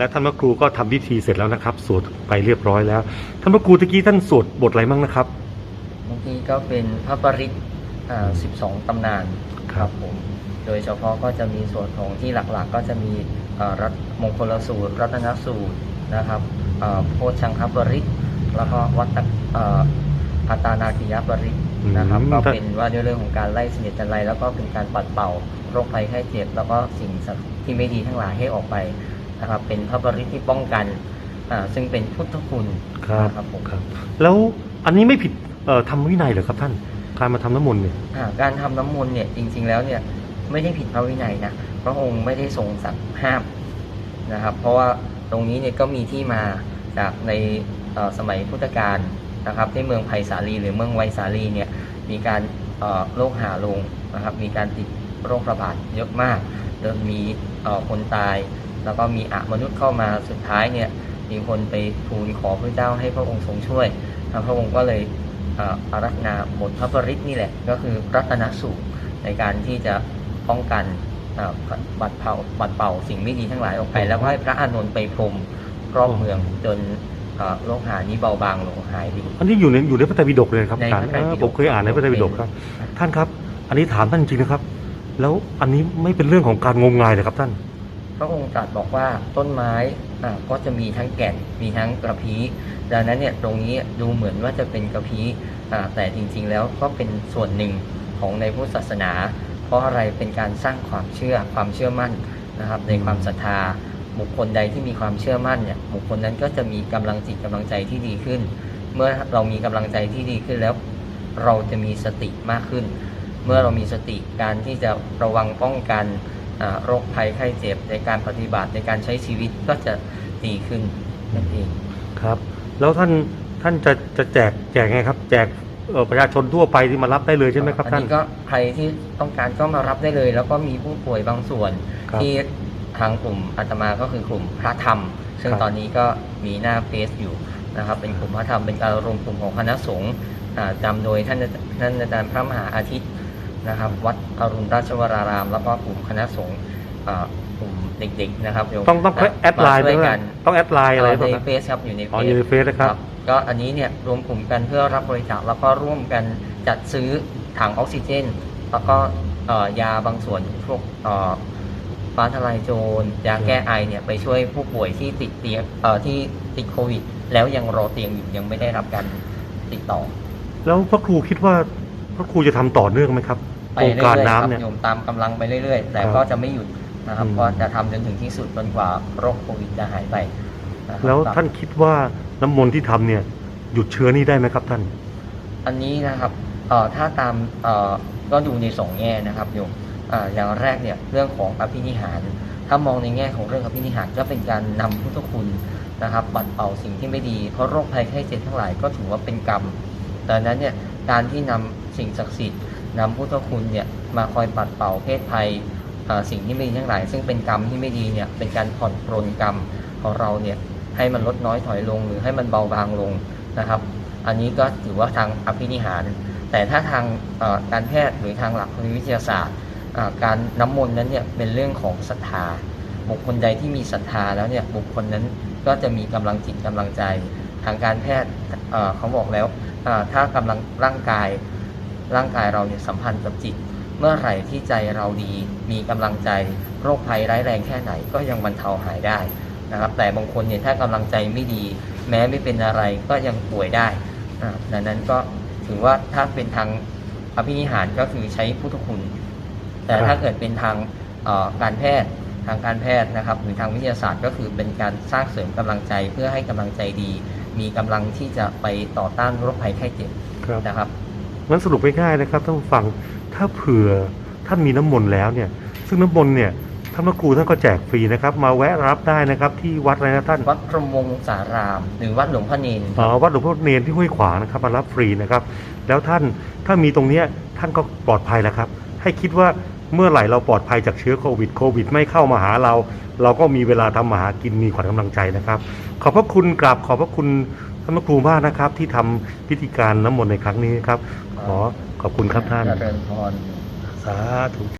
และท่านพระครูก็ทำพิธีเสร็จแล้วนะครับ สวดไปเรียบร้อยแล้ว ท่านพระครูตะกี้ท่านสวดบทอะไรบ้างนะครับบางทีก็เป็นพระปริตอ่า12ตำนานครับผม โดยเฉพาะก็จะมีส่วนของที่หลักๆ ก็จะมีอ่ารัตมงคลสูตร รัตนสูตรนะครับอ่าโพชังคปริตแล้วก็วัตตอ่าอัตานาคิยปริตนะครับอืมก็เป็นว่าด้วยเรื่องของการไล่เสนียดจันไรแล้วก็เป็นการปัดเป่าโรคภัยไข้เจ็บ แล้วก็สิ่งที่ไม่ดีทั้งหลายให้ออกไป นะครับ เป็นพระปริตที่ป้องกันอ่าซึ่งเป็นพุทธคุณครับนะครับผมครับ แล้วอันนี้ไม่ผิดเอ่อทำวินัยเหรอครับท่านการมาทำน้ำมนต์เนี่ยอ่าการทำน้ำมนต์เนี่ยจริง ๆแล้วเนี่ยไม่ได้ผิดพระวินัยนะพระองค์ไม่ได้ทรงสั่งห้ามนะครับ เพราะว่าตรงนี้เนี่ยก็มีที่มาจากในเอ่อสมัยพุทธกาลนะครับที่เมืองไผ่สาลีหรือเมืองไวยสาลีเนี่ยมีการเอ่อโรคหาลงนะครับ มีการติดโรคระบาดเยอะมากเริ่มมีเอ่อคนตาย แล้วก็มีอะมนุษย์เข้ามาสุดท้ายเนี่ยมีคนไปทูลขอพระเจ้าให้พระองค์ทรงช่วยพระองค์ก็เลยเอ่ออารัธนาบทพระปริตนี่แหละ ก็คือรัตนสูตรในการที่จะป้องกันเอ่อบัดเป่าบัดเป่าสิ่งไม่ดีทั้งหลายออกไป แล้วก็ให้พระอานนท์ไปพรมรอบเมืองจนเอ่อโรคหานี้เบาบางลงหายดี อันนี้อยู่ในอยู่ในพระไตรปิฎกเลยนะครับในอาจารพย์ระไตรปิฎกเออผมเคยอ่านในพระไตรปิฎกครับ ท่านครับ อันนี้ถามท่านจริงนะครับ แล้วอันนี้ไม่เป็นเรื่องของการงมงายเลยครับท่าน พระองค์ตรัสบอกว่าต้นไม้ก็จะมีทั้งแก่นมีทั้งกระพี้ดังนั้นเนี่ยตรงนี้ดูเหมือนว่าจะเป็นกระพี้แต่จริงๆแล้วก็เป็นส่วนหนึ่งของในพุทธศาสนา เพราะอะไรเป็นการสร้างความเชื่อความเชื่อมั่นนะครับในความศรัทธาบุคคลใดที่มีความเชื่อมั่นเนี่ยบุคคลนั้นก็จะมีกำลังจิตกำลังใจที่ดีขึ้น เมื่อเรามีกำลังใจที่ดีขึ้นแล้ว เราจะมีสติมากขึ้น เมื่อเรามีสติการที่จะระวังป้องกัน โรคภัยไข้เจ็บในการปฏิบัติในการใช้ชีวิตก็จะดีขึ้นนั่นเองครับ แล้วท่านท่านจะจะแจกแจกไงครับ แจกเอ่อประชาชนทั่วไปที่มารับได้เลยใช่ไหมครับอันท่านนี้ก็ใครที่ต้องการก็มารับได้เลย แล้วก็มีผู้ป่วยบางส่วนครับที่ทางกลุ่มอาตมาก็คือกลุ่มพระธรรม ซึ่งครับตอนนี้ก็มีหน้าเฟซอยู่นะครับ เป็นกลุ่มพระธรรมเป็นการรวมกลุ่มของคณะสงฆ์อ่าจำโดยท่านท่านอาจารย์พระมหาอาทิตย์ นะครับ วัดอรุณราชวราราม แล้วก็กลุ่มคณะสงฆ์อ่ากลุ่มเด็กๆนะครับโยมต้องต้องแอดไลน์มาด้ช่ววยยกันต้องแอดไลน์อะไรเอ่อบ้างในครับเฟซครับอยู่ในเฟอ๋อซอยู่ในเฟซนะครับ ก็อันนี้เนี่ยรวมกลุ่มกันเพื่อรับบริจาคแล้วก็ร่วมกันจัดซื้อถังออกซิเจน แล้วก็เอ่อยาบางส่วนพวกเอ่อฟ้าทลายโจรยาแก้ไอเนี่ยไปช่วยผู้ป่วยที่ติดเตียงเอ่อที่ติดโควิด แล้วยังรอเตียงอยู่ยังไม่ได้รับการติดต่อ แล้วพระครูคิดว่า พระครูจะทำต่อเนื่องไหมครับไปโครงเรื่การอยๆคน้ำรับเนี่ยโยมตามกำลังไปเรื่อยๆ แต่ครับก็จะไม่หยุดนะครับอืมก็จะทำจนถึงที่สุดจนกว่าโรคโควิดจะหายไปนะครับแล้วท่านคิดว่าน้ำมนต์ที่ทำเนี่ยหยุดเชื้อนี้ได้ไหมครับท่าน อันนี้นะครับเอ่อถ้าตามเอ่อก็ดูในสองแง่นะครับโยมอ่าอย่างแรกเนี่ยเรื่องของอภินิหาร ถ้ามองในแง่ของเรื่องอภินิหารก็เป็นการนำพุทธคุณนะครับปัดเป่าสิ่งที่ไม่ดีเพราะโรคภัยไข้เจ็บทั้งหลายก็ถือว่าเป็นกรรมดังนั้นเนี่ย การที่นำสิ่งศักดิ์สิทธิ์นำพุทธคุณเนี่ยมาคอยปัดเป่าเพศภัยสิ่งที่ไม่ดีทั้งหลาย ซึ่งเป็นกรรมที่ไม่ดีเนี่ยเป็นการผ่อนปรนกรรมของเราเนี่ยให้มันลดน้อยถอยลงหรือให้มันเบาบางลงนะครับ อันนี้ก็ถือว่าทางอภินิหาร แต่ถ้าทางการแพทย์หรือทางหลักวิทยาศาสตร์ การน้ำมนต์นั้นเนี่ยเป็นเรื่องของศรัทธา บุคคลใดที่มีศรัทธาแล้วเนี่ยบุคคลนั้นก็จะมีกำลังจิตกำลังใจ ทางการแพทย์เขาบอกแล้วถ้ากำลังร่างกายร่างกายเราเนี่ยสัมพันธ์กับจิต เมื่อไหร่ที่ใจเราดีมีกำลังใจโรคภัยร้ายแรงแค่ไหนก็ยังบรรเทาหายได้นะครับแต่บางคนเนี่ยถ้ากำลังใจไม่ดี แม้ไม่เป็นอะไรก็ยังป่วยได้ดังนั้นก็ถือว่าถ้าเป็นทางอภินิหารก็คือใช้พุทธคุณ แต่ถ้าเกิดเป็นทางการแพทย์ทางการแพทย์นะครับหรือทางวิทยาศาสตร์ก็คือเป็นการสร้างเสริมกำลังใจเพื่อให้กำลังใจดี มีกำลังที่จะไปต่อต้านโรคภัยไข้เจ็บครับนะครับงั้นสรุปง่ายๆนะครับท่านผู้ฟังถ้าเผื่อท่านมีน้ำมนต์แล้วเนี่ย ซึ่งน้ำมนต์เนี่ยท่านพระครูท่านก็แจกฟรีนะครับ มาแวะรับได้นะครับที่วัดอะไรนะท่านวัดพรหมวงศารามหรือวัดหลวงพ่อเนนอ๋อวัดหลวงพ่อเนรที่ห้วยขวางนะครับมารับฟรีนะครับ แล้วท่านถ้ามีตรงเนี้ยท่านก็ปลอดภัยแล้วครับ ให้คิดว่า เมื่อไหร่เราปลอดภัยจากเชื้อโควิดโควิด ไม่เข้ามาหาเรา เราก็มีเวลาทำมาหากินมีขวัญกำลังใจนะครับ ขอบพระคุณกราบขอบพระคุณท่านพระครูมากนะครับ ที่ทำพิธีการน้ำมนต์ในครั้งนี้ครับ ขอขอบคุณครับท่านเจริญพร สาธุ